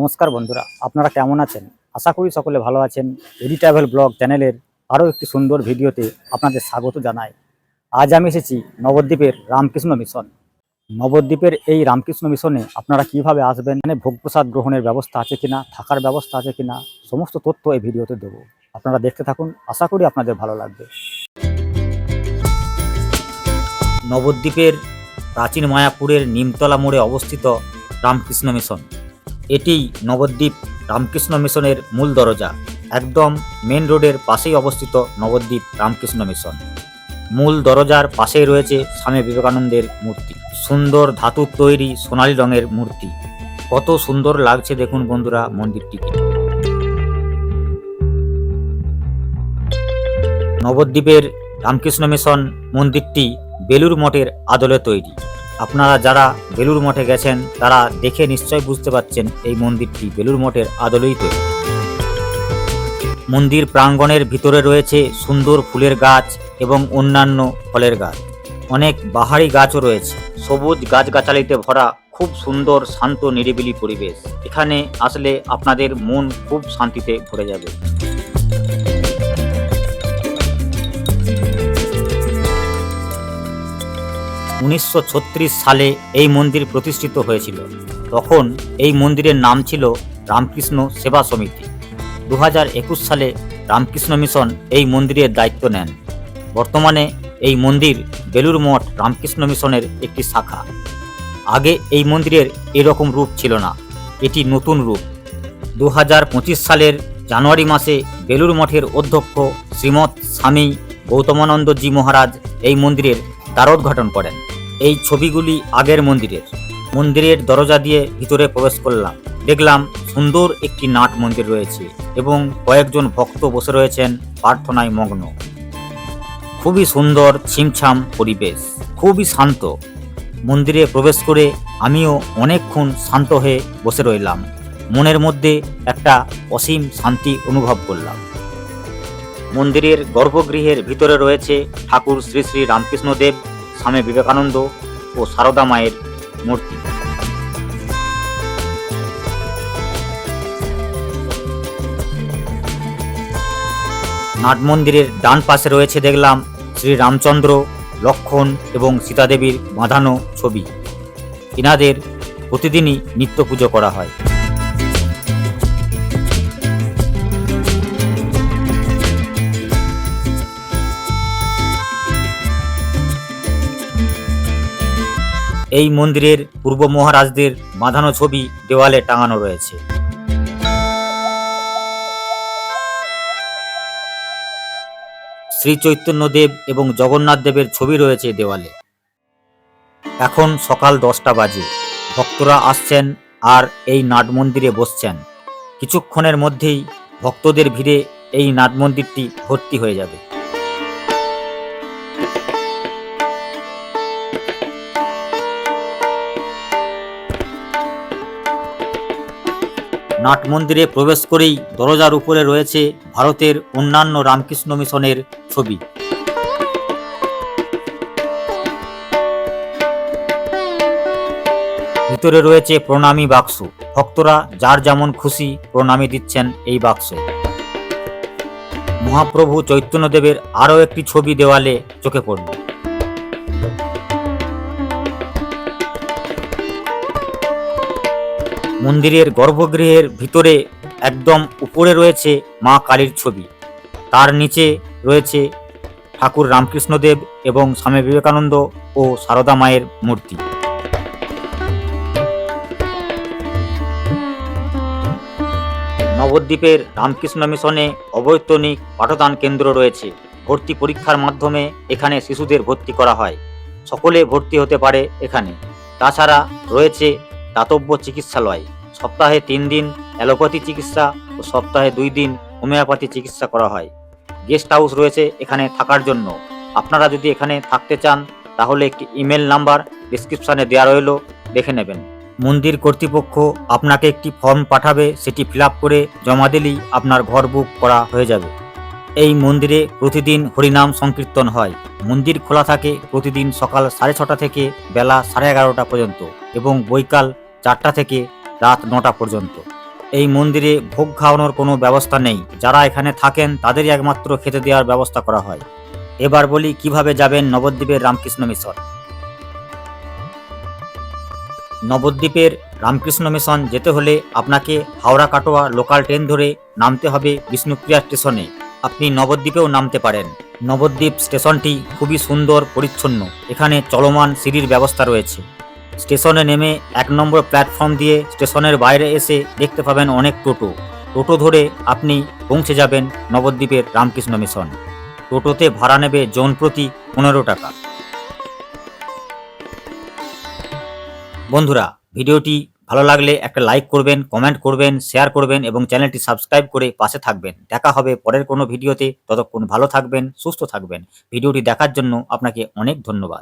নমস্কার বন্ধুরা, আপনারা কেমন আছেন? আশা করি সকলে ভালো আছেন। এডি ট্রাভেল ব্লগ চ্যানেলের আরও একটি সুন্দর ভিডিওতে আপনাদের স্বাগত জানাই। আজ আমি এসেছি নবদ্বীপের রামকৃষ্ণ মিশন। নবদ্বীপের এই রামকৃষ্ণ মিশনে আপনারা কীভাবে আসবেন মানে ভোগ প্রসাদ গ্রহণের ব্যবস্থা আছে কিনা, থাকার ব্যবস্থা আছে কিনা, সমস্ত তথ্য এই ভিডিওতে দেবো। আপনারা দেখতে থাকুন, আশা করি আপনাদের ভালো লাগবে। নবদ্বীপের প্রাচীন মায়াপুরের নিমতলা মোড়ে অবস্থিত রামকৃষ্ণ মিশন। এটি নবদ্বীপ রামকৃষ্ণ মিশনের মূল দরজা, একদম মেন রোডের পাশেই অবস্থিত নবদ্বীপ রামকৃষ্ণ মিশন। মূল দরজার পাশেই রয়েছে স্বামী বিবেকানন্দের মূর্তি। সুন্দর ধাতুর তৈরি সোনালী রঙের মূর্তি। কত সুন্দর লাগছে দেখুন বন্ধুরা মন্দিরটিকে। নবদ্বীপের রামকৃষ্ণ মিশন মন্দিরটি বেলুর মঠের আদলে তৈরি। আপনারা যারা বেলুর মঠে গেছেন, তারা দেখে নিশ্চয় বুঝতে পারছেন এই মন্দিরটি বেলুর মঠের আদলেই তৈরি। মন্দির প্রাঙ্গণের ভিতরে রয়েছে সুন্দর ফুলের গাছ এবং অন্যান্য ফলের গাছ। অনেক বাহারি গাছও রয়েছে। সবুজ গাছগাছালিতে ভরা খুব সুন্দর, শান্ত, নিরিবিলি পরিবেশ। এখানে আসলে আপনাদের মন খুব শান্তিতে ভরে যাবে। উনিশশো ছত্রিশ সালে এই মন্দির প্রতিষ্ঠিত হয়েছিল। তখন এই মন্দিরের নাম ছিল রামকৃষ্ণ সেবা সমিতি। দু হাজার একুশ সালে রামকৃষ্ণ মিশন এই মন্দিরের দায়িত্ব নেন। বর্তমানে এই মন্দির বেলুর মঠ রামকৃষ্ণ মিশনের একটি শাখা। আগে এই মন্দিরের এরকম রূপ ছিল না, এটি নতুন রূপ। দু হাজার পঁচিশ সালের জানুয়ারি মাসে বেলুর মঠের অধ্যক্ষ শ্রীমৎ স্বামী গৌতমানন্দজি মহারাজ এই মন্দিরের দ্বারোদ্ঘাটন করেন। এই ছবিগুলি আগের মন্দিরের। মন্দিরের দরজা দিয়ে ভিতরে প্রবেশ করলাম। দেখলাম সুন্দর একটি নাট মন্দির রয়েছে এবং কয়েকজন ভক্ত বসে রয়েছেন প্রার্থনায় মগ্ন। খুবই সুন্দর ছিমছাম পরিবেশ, খুবই শান্ত। মন্দিরে প্রবেশ করে আমিও অনেকক্ষণ শান্ত হয়ে বসে রইলাম। মনের মধ্যে একটা অসীম শান্তি অনুভব করলাম। মন্দিরের গর্ভগৃহের ভিতরে রয়েছে ঠাকুর শ্রী শ্রী রামকৃষ্ণদেব স্বামী বিবেকানন্দ ও সারদা মায়ের মূর্তি। নাট মন্দিরের ডান পাশে রয়েছে দেখলাম শ্রী রামচন্দ্র, লক্ষণ এবং সীতাদেবীর বাঁধানো ছবি। এনাদের প্রতিদিনই নিত্য পুজো করা হয়। এই মন্দিরের পূর্ব মহারাজদের বাঁধানো ছবি দেওয়ালে টাঙানো রয়েছে। শ্রী চৈতন্যদেব এবং জগন্নাথ দেবের ছবি রয়েছে দেওয়ালে। এখন সকাল দশটা বাজে। ভক্তরা আসছেন আর এই নাট মন্দিরে বসছেন। কিছুক্ষণের মধ্যেই ভক্তদের ভিড়ে এই নাট মন্দিরটি ভর্তি হয়ে যাবে। নাট মন্দিরে প্রবেশ করেই দরজার উপরে রয়েছে ভারতের অন্যান্য রামকৃষ্ণ মিশনের ছবি। ভিতরে রয়েছে প্রণামী বাক্স। ভক্তরা যার যেমন খুশি প্রণামী দিচ্ছেন এই বাক্সে। মহাপ্রভু চৈতন্যদেবের আরও একটি ছবি দেওয়ালে চোখে পড়ল। মন্দিরের গর্ভগৃহের ভিতরে একদম উপরে রয়েছে মা কালীর ছবি। তার নিচে রয়েছে ঠাকুর রামকৃষ্ণদেব এবং স্বামী বিবেকানন্দ ও সারদা মায়ের মূর্তি। নবদ্বীপের রামকৃষ্ণ মিশনে অবৈতনিক পাঠদান কেন্দ্র রয়েছে। ভর্তি পরীক্ষার মাধ্যমে এখানে শিশুদের ভর্তি করা হয়। সকলে ভর্তি হতে পারে এখানে। তাছাড়া রয়েছে দাতব্য চিকিৎসালয়। সপ্তাহে তিন দিন অ্যালোপ্যাথি চিকিৎসা ও সপ্তাহে দুই দিন হোমিওপ্যাথি চিকিৎসা করা হয়। গেস্ট হাউস রয়েছে এখানে থাকার জন্য। আপনারা যদি এখানে থাকতে চান, তাহলে একটি ইমেল নাম্বার ডিসক্রিপশানে দেওয়া রইল, দেখে নেবেন। মন্দির কর্তৃপক্ষ আপনাকে একটি ফর্ম পাঠাবে, সেটি ফিল করে জমা দিলেই আপনার ঘর বুক করা হয়ে যাবে। এই মন্দিরে প্রতিদিন হরিনাম সংকীর্তন হয়। মন্দির খোলা থাকে প্রতিদিন সকাল সাড়ে ছটা থেকে বেলা সাড়ে এগারোটা পর্যন্ত এবং বৈকাল চারটা থেকে রাত নটা পর্যন্ত। এই মন্দিরে ভোগ খাওয়ানোর কোনো ব্যবস্থা নেই। যারা এখানে থাকেন, তাদেরই একমাত্র খেতে দেওয়ার ব্যবস্থা করা হয়। এবার বলি, কীভাবে যাবেন নবদ্বীপের রামকৃষ্ণ মিশন? নবদ্বীপের রামকৃষ্ণ মিশন যেতে হলে আপনাকে হাওড়া কাটোয়া লোকাল ট্রেন ধরে নামতে হবে বিষ্ণুপ্রিয়া স্টেশনে। আপনি নবদ্বীপেও নামতে পারেন। নবদ্বীপ স্টেশনটি খুবই সুন্দর, পরিচ্ছন্ন। এখানে চলমান সিঁড়ির ব্যবস্থা রয়েছে। স্টেশনে নেমে এক নম্বর প্ল্যাটফর্ম দিয়ে স্টেশনের বাইরে এসে দেখতে পাবেন অনেক টোটো। টোটো ধরে আপনি পৌঁছে যাবেন নবদ্বীপের রামকৃষ্ণ মিশন। টোটোতে ভাড়া নেবে জন প্রতি পনেরো টাকা। বন্ধুরা, ভিডিওটি ভালো লাগলে একটা লাইক করবেন, কমেন্ট করবেন, শেয়ার করবেন এবং চ্যানেলটি সাবস্ক্রাইব করে পাশে থাকবেন। দেখা হবে পরের কোনো ভিডিওতে। ততক্ষণ ভালো থাকবেন, সুস্থ থাকবেন। ভিডিওটি দেখার জন্য আপনাকে অনেক ধন্যবাদ।